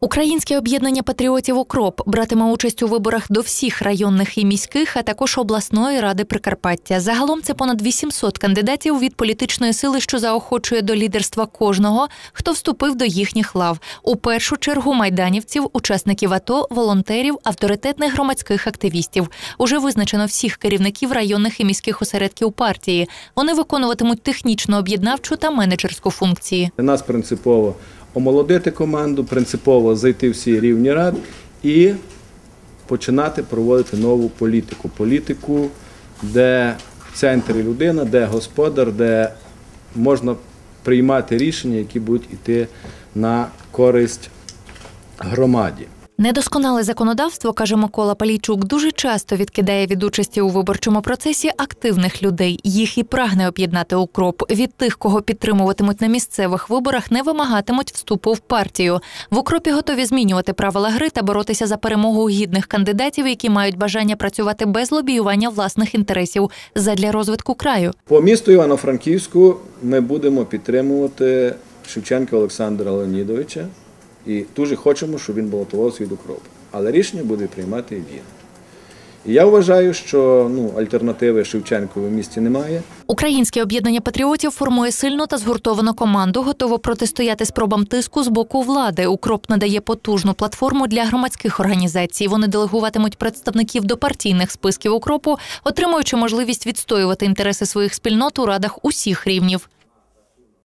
Українське об'єднання патріотів Укроп братиме участь у виборах до всіх районних і міських, а також обласної ради Прикарпаття. Загалом це понад 800 кандидатів від політичної сили, що заохочує до лідерства кожного, хто вступив до їхніх лав. У першу чергу майданівців, учасників АТО, волонтерів, авторитетних громадських активістів. Уже визначено всіх керівників районних і міських осередків партії. Вони виконуватимуть технічно об'єднавчу та менеджерську функції. Нас принципово омолодити команду, принципово зайти всі рівні рад і починати проводити нову політику. Політику, де в центрі людина, де господар, де можна приймати рішення, які будуть йти на користь громаді. Недосконале законодавство, каже Микола Палійчук, дуже часто відкидає від участі у виборчому процесі активних людей. Їх і прагне об'єднати укроп. Від тих, кого підтримуватимуть на місцевих виборах, не вимагатимуть вступу в партію. В укропі готові змінювати правила гри та боротися за перемогу гідних кандидатів, які мають бажання працювати без лобіювання власних інтересів задля розвитку краю. По місту Івано-Франківську ми будемо підтримувати Шевченка Олександра Леонідовича і дуже хочемо, щоб він балотувався від укропу. Але рішення буде приймати він. І я вважаю, що ну, альтернативи Шевченкові в місті немає. Українське об'єднання патріотів формує сильну та згуртовану команду, готово протистояти спробам тиску з боку влади. Укроп надає потужну платформу для громадських організацій. Вони делегуватимуть представників до партійних списків укропу, отримуючи можливість відстоювати інтереси своїх спільнот у радах усіх рівнів.